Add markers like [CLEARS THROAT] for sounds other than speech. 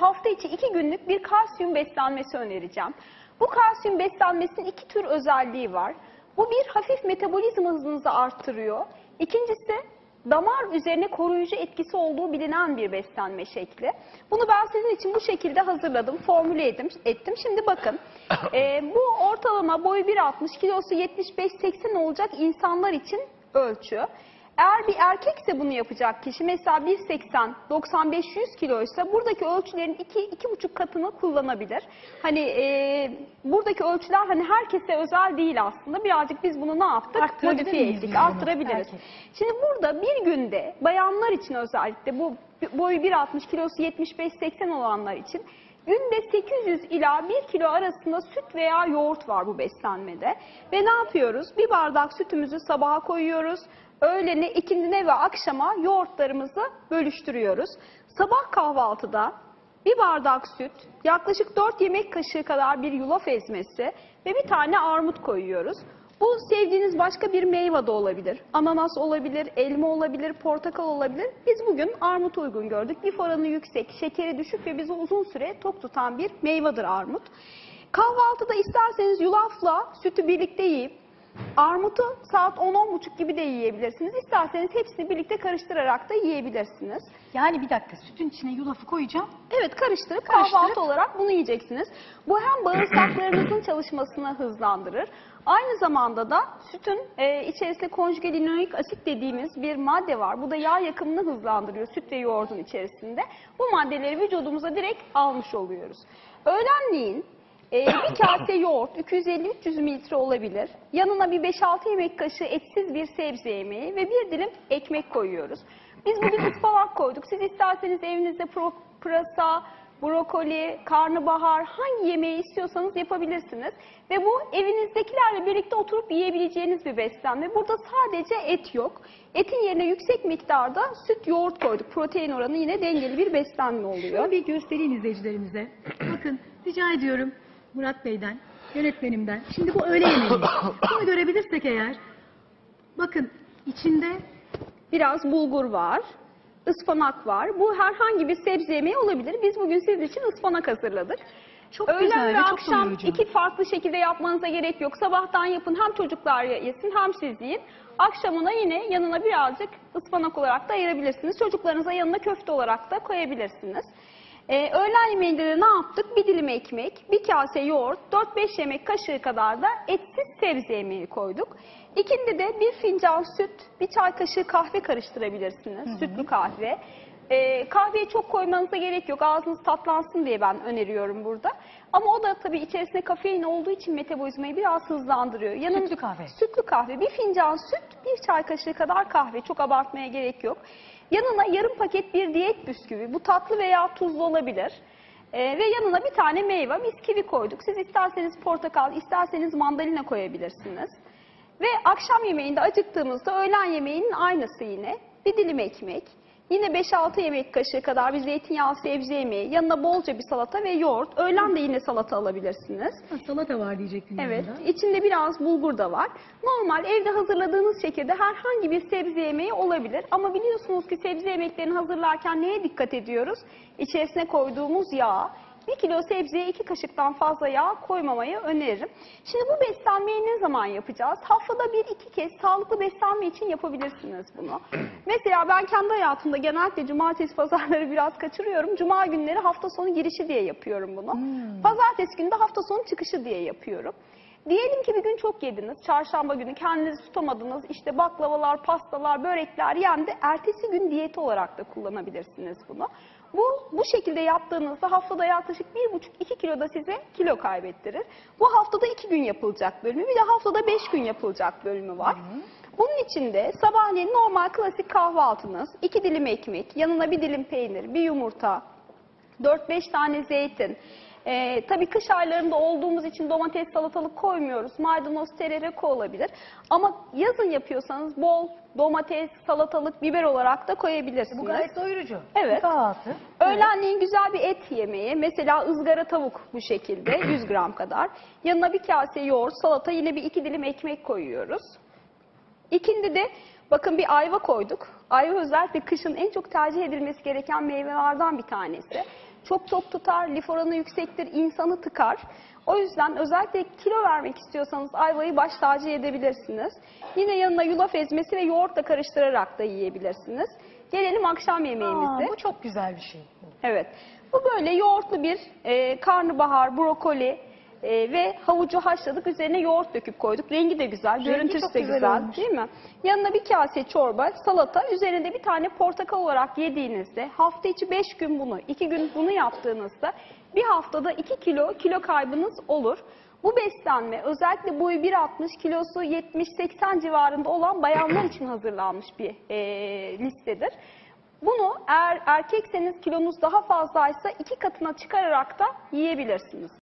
hafta içi iki günlük bir kalsiyum beslenmesi önereceğim. Bu kalsiyum beslenmesinin iki tür özelliği var. Bu bir hafif metabolizma hızınızı arttırıyor. İkincisi damar üzerine koruyucu etkisi olduğu bilinen bir beslenme şekli. Bunu ben sizin için bu şekilde hazırladım, formüle ettim. ettim. Şimdi bakın, [COUGHS] e, bu ortalama boyu 1.60, kilosu 75-80 olacak insanlar için ölçü. Eğer bir erkekse bunu yapacak kişi mesela 1.80, 95-100 kiloysa buradaki ölçülerin 2-2,5 katını kullanabilir. Hani e, buradaki ölçüler hani herkese özel değil aslında. Birazcık biz bunu ne yaptık? Modifiye ettik, arttırabiliriz. Erkek. Şimdi burada bir günde bayanlar için özellikle bu boyu 1.60 kilosu 75-80 olanlar için günde 800 ila 1 kilo arasında süt veya yoğurt var bu beslenmede. Ve ne yapıyoruz? Bir bardak sütümüzü sabaha koyuyoruz. Öğlene, ikindine ve akşama yoğurtlarımızı bölüştürüyoruz. Sabah kahvaltıda bir bardak süt, yaklaşık 4 yemek kaşığı kadar bir yulaf ezmesi ve bir tane armut koyuyoruz. Bu sevdiğiniz başka bir meyve de olabilir. Ananas olabilir, elma olabilir, portakal olabilir. Biz bugün armut uygun gördük. Lif oranı yüksek, şekeri düşük ve bizi uzun süre tok tutan bir meyvedir armut. Kahvaltıda isterseniz yulafla sütü birlikte yiyip armutu saat 10-10.30 gibi de yiyebilirsiniz. İsterseniz hepsini birlikte karıştırarak da yiyebilirsiniz. Yani bir dakika sütün içine yulafı koyacağım. Evet karıştırıp, Karıştırıp- kahvaltı olarak bunu yiyeceksiniz. Bu hem bağırsaklarınızın [CLEARS THROAT] çalışmasını hızlandırır. Aynı zamanda da sütün e, içerisinde konjüge linoik asit dediğimiz bir madde var. Bu da yağ yakımını hızlandırıyor süt ve yoğurdun içerisinde. Bu maddeleri vücudumuza direkt almış oluyoruz. Öğlenleyin e, bir kase yoğurt 250-300 mililitre olabilir. Yanına bir 5-6 yemek kaşığı etsiz bir sebze yemeği ve bir dilim ekmek koyuyoruz. Biz bugün ıspanak koyduk. Siz isterseniz evinizde pro, pırasa, brokoli, karnabahar hangi yemeği istiyorsanız yapabilirsiniz. Ve bu evinizdekilerle birlikte oturup yiyebileceğiniz bir beslenme. Burada sadece et yok. Etin yerine yüksek miktarda süt, yoğurt koyduk. Protein oranı yine dengeli bir beslenme oluyor. Şunu bir göstereyim izleyicilerimize. Bakın rica ediyorum Murat Bey'den, yönetmenimden. Şimdi bu öğle yemeği. [COUGHS] Bunu görebilirsek eğer. Bakın içinde Biraz bulgur var, ıspanak var. Bu herhangi bir sebze yemeği olabilir. Biz bugün sizin için ıspanak hazırladık. çok Öğlen güzel ve ve çok akşam doyurucu. iki farklı şekilde yapmanıza gerek yok. Sabahtan yapın hem çocuklar yesin hem siz yiyin. Akşamına yine yanına birazcık ıspanak olarak da ayırabilirsiniz. Çocuklarınıza yanına köfte olarak da koyabilirsiniz. Ee, öğlen yemeğinde de ne yaptık? Bir dilim ekmek, bir kase yoğurt, 4-5 yemek kaşığı kadar da etsiz sebze yemeği koyduk. İkindi de bir fincan süt, bir çay kaşığı kahve karıştırabilirsiniz. Sütlü kahve. Ee, kahveyi çok koymanıza gerek yok. Ağzınız tatlansın diye ben öneriyorum burada. Ama o da tabii içerisinde kafein olduğu için metabolizmayı biraz hızlandırıyor. Yanın- Sütlü kahve. Sütlü kahve. Bir fincan süt, bir çay kaşığı kadar kahve. Çok abartmaya gerek yok. Yanına yarım paket bir diyet bisküvi. Bu tatlı veya tuzlu olabilir. Ee, ve yanına bir tane meyve, biz kivi koyduk. Siz isterseniz portakal, isterseniz mandalina koyabilirsiniz. Ve akşam yemeğinde acıktığımızda öğlen yemeğinin aynısı yine. Bir dilim ekmek, yine 5-6 yemek kaşığı kadar bir zeytinyağlı sebze yemeği, yanına bolca bir salata ve yoğurt. Öğlen de yine salata alabilirsiniz. Ha, salata var diyecektim Evet, yanında. içinde biraz bulgur da var. Normal evde hazırladığınız şekilde herhangi bir sebze yemeği olabilir. Ama biliyorsunuz ki sebze yemeklerini hazırlarken neye dikkat ediyoruz? İçerisine koyduğumuz yağ. Bir kilo sebzeye iki kaşıktan fazla yağ koymamayı öneririm. Şimdi bu beslenmeyi ne zaman yapacağız? Haftada bir iki kez sağlıklı beslenme için yapabilirsiniz bunu. [CLEARS THROAT] Mesela ben kendi hayatımda genellikle cumartesi pazarları biraz kaçırıyorum. Cuma günleri hafta sonu girişi diye yapıyorum bunu. Pazartesi günü de hafta sonu çıkışı diye yapıyorum. Diyelim ki bir gün çok yediniz, çarşamba günü kendinizi tutamadınız, işte baklavalar, pastalar, börekler yendi. Ertesi gün diyeti olarak da kullanabilirsiniz bunu. Bu, bu şekilde yaptığınızda haftada yaklaşık 1,5-2 kilo da size kilo kaybettirir. Bu haftada 2 gün yapılacak bölümü, bir de haftada 5 gün yapılacak bölümü var. Bunun için de sabahleyin normal klasik kahvaltınız, 2 dilim ekmek, yanına bir dilim peynir, bir yumurta, 4-5 tane zeytin. Ee, tabii kış aylarında olduğumuz için domates, salatalık koymuyoruz. Maydanoz, terereko olabilir. Ama yazın yapıyorsanız bol domates, salatalık, biber olarak da koyabilirsiniz. Bu gayet doyurucu. Evet. Kahvaltı. Öğlenleyin güzel bir et yemeği. Mesela ızgara tavuk bu şekilde [CLEARS THROAT] 100 gram kadar. Yanına bir kase yoğurt, salata yine bir iki dilim ekmek koyuyoruz. İkindi de bakın bir ayva koyduk. Ayva özellikle kışın en çok tercih edilmesi gereken meyvelerden bir tanesi. Çok tok tutar, lif oranı yüksektir, insanı tıkar. O yüzden özellikle kilo vermek istiyorsanız ayvayı baş tacı edebilirsiniz. Yine yanına yulaf ezmesi ve yoğurtla karıştırarak da yiyebilirsiniz. Gelelim akşam yemeğimize. Aa, bu çok güzel bir şey. Evet. Bu böyle yoğurtlu bir e, karnabahar, brokoli e, ve havucu haşladık. Üzerine yoğurt döküp koyduk. Rengi de güzel, görüntüsü çok de güzel güzel, olmuş. değil mi? Yanına bir kase çorba, salata, üzerine bir tane portakal olarak yediğinizde hafta içi 5 gün bunu, 2 gün bunu yaptığınızda bir haftada 2 kilo kilo kaybınız olur. Bu beslenme özellikle boyu 1.60 kilosu 70-80 civarında olan bayanlar için hazırlanmış bir e, listedir. Bunu eğer erkekseniz kilonuz daha fazlaysa iki katına çıkararak da yiyebilirsiniz.